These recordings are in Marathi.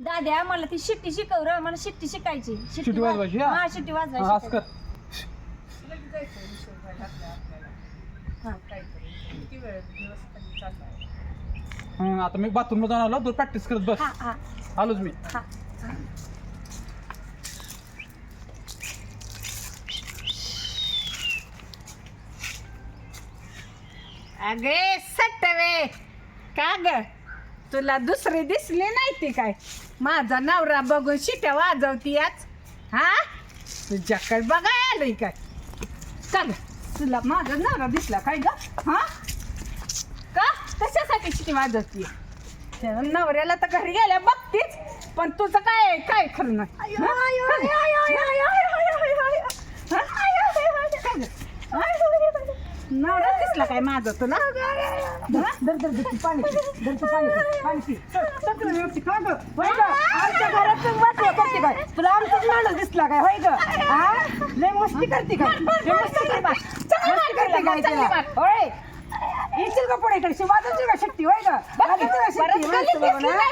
दाद्या मला ती शिट्टी शिकव र मला शिट्टी शिकायची. शिट्टी वाजवायची, हा? हा शिट्टी हा, वाजवायची असं कर. हं, आता मी बाथरूमला जाऊन आलो तू प्रॅक्टिस करत बस. हा हा. आलोच मी. हा. अगे सट्टवे का ग? तुला दुसरी दिसली नाही ती काय? माझा नवरा बघून शिट्या वाजवती आज. हा? तुझ्याकडे बघाय आलोय काय? ग तुला माझा नवरा दिसला काय ग? हा? का? कशासाठी शिटी वाजवती? नवऱ्याला तर घरी गेल्या बघतीच पण तुझं काय काय खरं नाही हं? नवरा दिसला काय माझा तुला? दर दर दर तू पाणी. दर तू पाणी? आमच्या घरात तू वाटलं करते काय तुला आमचाच माणूस दिसला काय? होय ग हा? लय मस्ती करते काय लय मस्ती करते मस्ती करते काय तिला? होय. येशील का पुढे इकडे वाजवशील का शक्ती होय ग. हा?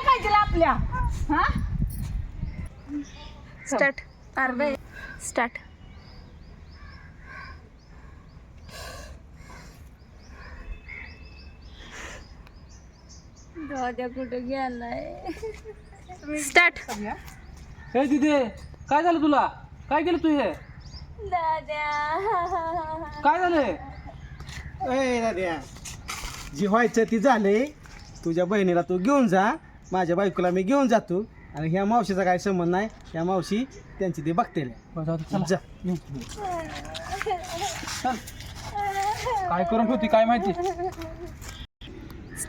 पाहिजे आपल्या. हा? स्टार्ट स्टार्ट कुठे गेलाय? स्टार्ट हे दिदे काय झालं तुला? काय केलं तू हे? दाद्या काय झालंय ए दाद्या जी व्हायचं ती झालंय. तुझ्या बहिणीला तू घेऊन जा. माझ्या बायकोला मी घेऊन जातो. आणि ह्या मावशीचा काय संबंध नाही. ह्या मावशी त्यांची ते. जा. चल. काय करून ठेवती काय माहिती?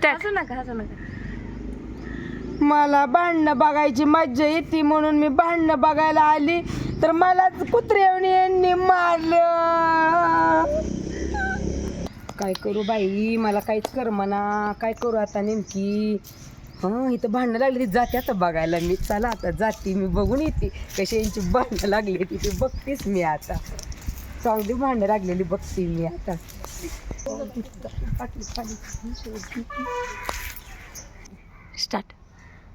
स्टार्ट हसू नका हसू नका. मला भांडणं बघायची मज्जा येते म्हणून मी भांडणं बघायला आली. तर मला कुत्र्यावणी मारलं. काय करू बाई? मला काहीच कर म्हणा काय करू आता नेमकी? हं इथं भांडणं लागली ती जाते आता बघायला मी. चला आता जाते मी बघून येते कशी यांची भांडणं लागली ती. ते बघतेच मी आता. चांगली भांडणं लागलेली बघते मी आता. स्टार्ट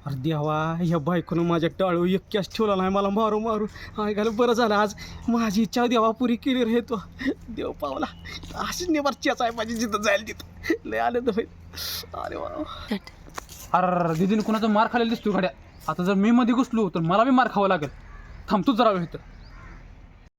अरे देवा ह्या बायकोनं माझ्या टाळू एकट्याच ठेवला नाही मला मारू मारू. ऐकायला बरं झालं आज. माझी इच्छा देवा पुरी केली रे तो. देव पावला. अशीच नेबार चेच आहे माझी जिथं जाईल तिथं. लय आलं तर अरे वा. अरे दिदीने कुणाचा मार खायला दिसतो गाड्या. आता जर मी मध्ये घुसलो तर मला बी मार खावा लागेल. थांबतो जरा वेळ